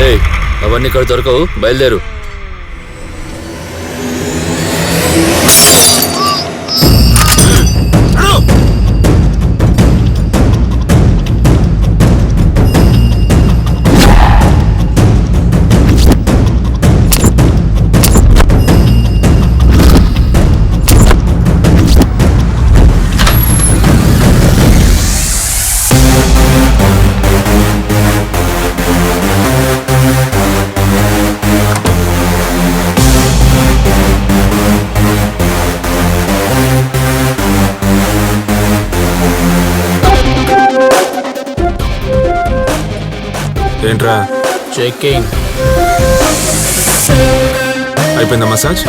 రేయ్ అవన్నీ ఇక్కడ దొరకవు బయలుదేరు ఏంట్రా? చెక్కింగ్ అయిపోయిందా మసాజ్?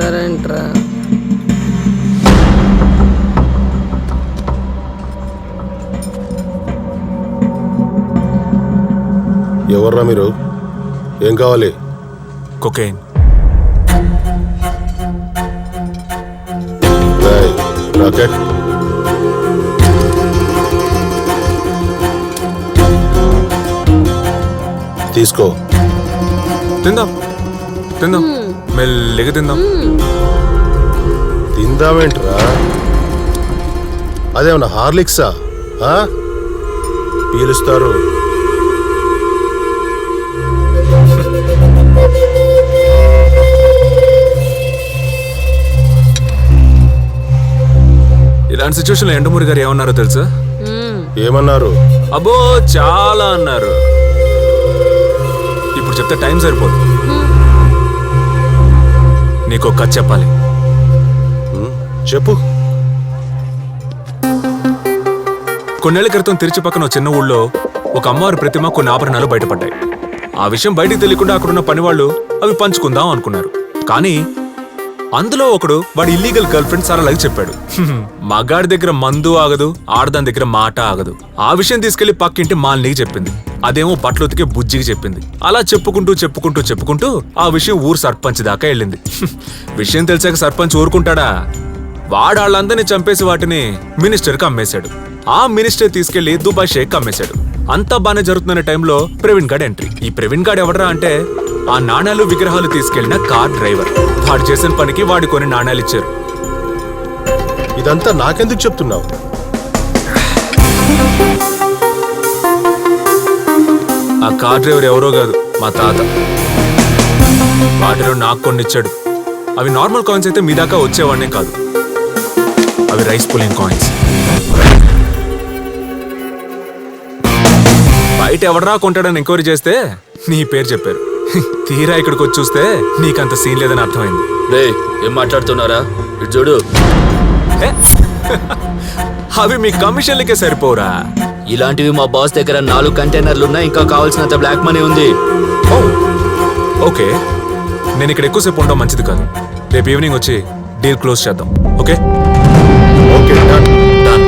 తోస్తారంట్రా ఎవర్రా మీరు? ఏం కావాలి? కొకైన్. రాకెట్. తీసుకో. తిందాం. తిందాం. మెల్లిగా తిందాం. తిందామేంట్రా? అదేమన్నా హార్లిక్సా? ఆ? పీలుస్తారు. ఇలాంటి సిచ్యువేషన్లో ఎండమూరి గారు ఏమన్నారో తెలుసా? ఏమన్నారు? అబ్బో చాలా అన్నారు. ఇప్పుడు చెప్తే టైం సరిపోదు. నీకు ఒక కథ చెప్పాలి? చెప్పు. కొన్నేళ్ళ క్రితం తిరుచి పక్కన చిన్న ఊళ్ళో ఒక అమ్మవారి ప్రతిమ కొన్ని ఆభరణాలు బయటపడ్డాయి. ఆ విషయం బయటికి తెలియకుండా అక్కడున్న పనివాళ్ళు అవి పంచుకుందాం అనుకున్నారు. కానీ అందులో ఒకడు వాడి ఇల్లీగల్ గర్ల్ ఫ్రెండ్ అలాగే చెప్పాడు. మగాడి దగ్గర మందు ఆగదు ఆడదాని దగ్గర మాట ఆగదు. ఆ విషయం తీసుకెళ్ళి పక్కింటి మాలినికి చెప్పింది. అదేమో బట్టలు ఉతికే బుజ్జికి చెప్పింది. అలా చెప్పుకుంటూ చెప్పుకుంటూ చెప్పుకుంటూ ఆ విషయం ఊరు సర్పంచ్ దాకా వెళ్ళింది. విషయం తెలిసాక సర్పంచ్ ఊరుకుంటాడా? వాడాళ్ళందరినీ చంపేసి వాటిని మినిస్టర్కి అమ్మేశాడు. ఆ మినిస్టర్ తీసుకెళ్ళి దుబాయ్ షేక్ అమ్మేశాడు. అంతా బానే జరుగుతున్న టైంలో ప్రవీణ్ గాడ్ ఎంట్రీ. ఈ ప్రవీణ్ గాడ్ ఎవడరా అంటే ఆ నాణాలు విగ్రహాలు తీసుకెళ్ళిన కార్ డ్రైవర్. వాడు చేసిన పనికి వాడి కొన్ని నాణాలు ఇచ్చారు. ఇదంతా నాకెందుకు చెప్తున్నావు? ఆ కార్ డ్రైవర్ ఎవరో కాదు మా తాత. వాటిలో నాకు కొన్ని ఇచ్చాడు. అవి నార్మల్ కాయిన్స్ అయితే మీ దాకా వచ్చేవాడినే కాదు. అవి రైస్ పులింగ్ కాయిన్స్. బయట ఎవడరా కొంటాడని ఎంక్వైరీ చేస్తే నీ పేరు చెప్పారు. తీరా ఇక్కడికి వచ్చి చూస్తే నీకంత సీన్ లేదని అర్థమైంది. రేయ్ ఏం మాట్లాడుతున్నారా? ఇటు చూడు? అవి మీ కమిషన్లకే సరిపోరా? ఇలాంటివి మా బాస్ దగ్గర నాలుగు కంటైనర్లు ఉన్నాయి ఇంకా కావాల్సినంత బ్లాక్ మనీ ఉంది. Oh, okay. నేను ఇక్కడ ఎక్కువసేపు ఉండడం మంచిది కాదు. రేపు ఈవినింగ్ వచ్చి డీల్ క్లోజ్ చేద్దాం. ఓకే? Okay done. డన్.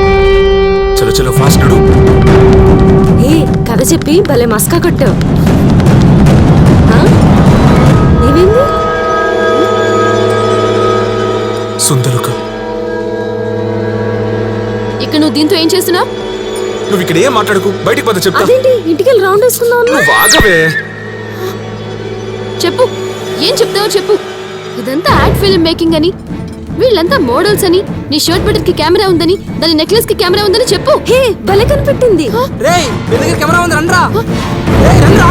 చలో చలో ఫాస్ట్ నడు. ఏ కథ చెప్పి భలే మస్కా కొట్టావు. సుందరుక. ఇక్కడ నువ్వు దీంతో ఏం చేస్తున్నావు? నువ్వు ఇక్కడ ఏం మాట్లాడుకు? బయటికి పద చెప్తా. అదేంటి? ఇంటికి వెళ్ళి రౌండ్ వేసుకుందాం? నువ్వు ఆగవే. చెప్పు. ఏం చెప్తావో చెప్పు. ఇదంతా యాడ్ ఫిల్మ్ మేకింగ్ అని. వీళ్ళంతా మోడల్స్ అని. నీ షర్ట్ బటన్కి కెమెరా ఉందని దాని నెక్లెస్కి కెమెరా ఉందని చెప్పు. హే భలే కనిపెట్టింది. రేయ్ నీ దగ్గర కెమెరా ఉంది? రండ్రా. రేయ్ రండ్రా.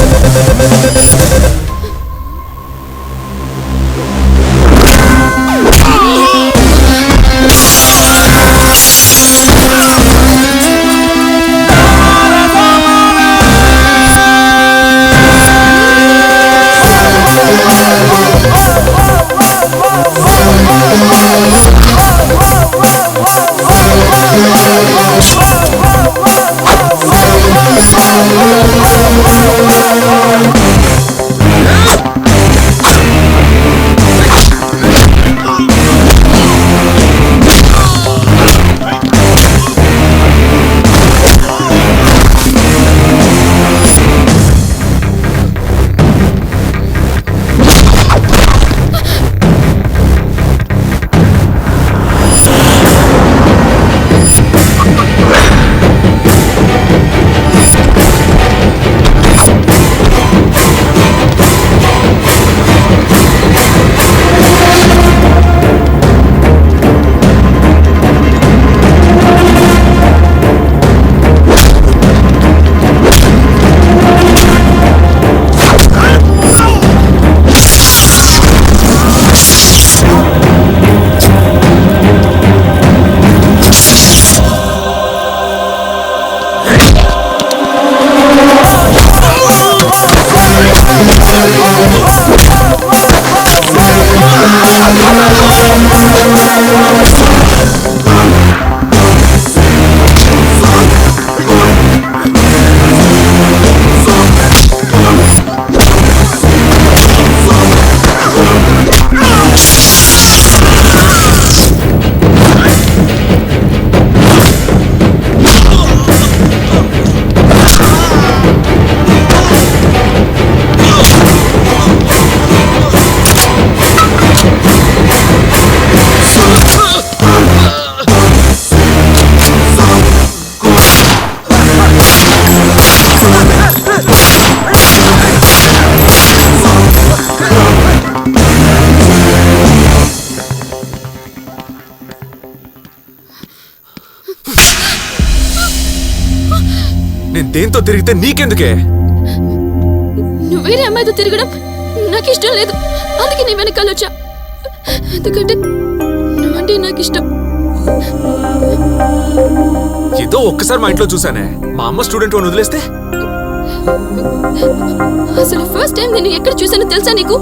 నేను దేంతో తిరిగితే నీకెందుకే? నువ్వు వేరే అమ్మాయితో తిరగడం నాకు ఇష్టం లేదు. అందుకే నీ వెనకాల వచ్చా. ఎందుకంటే నువ్వంటే నాకు ఇష్టం ఏదో ఒక్కసారి మా ఇంట్లో చూసానే మా అమ్మ స్టూడెంట్ అని వదిలేస్తే? అసలు ఫస్ట్ టైం నేను ఎక్కడ చూసానో తెలుసా నీకు?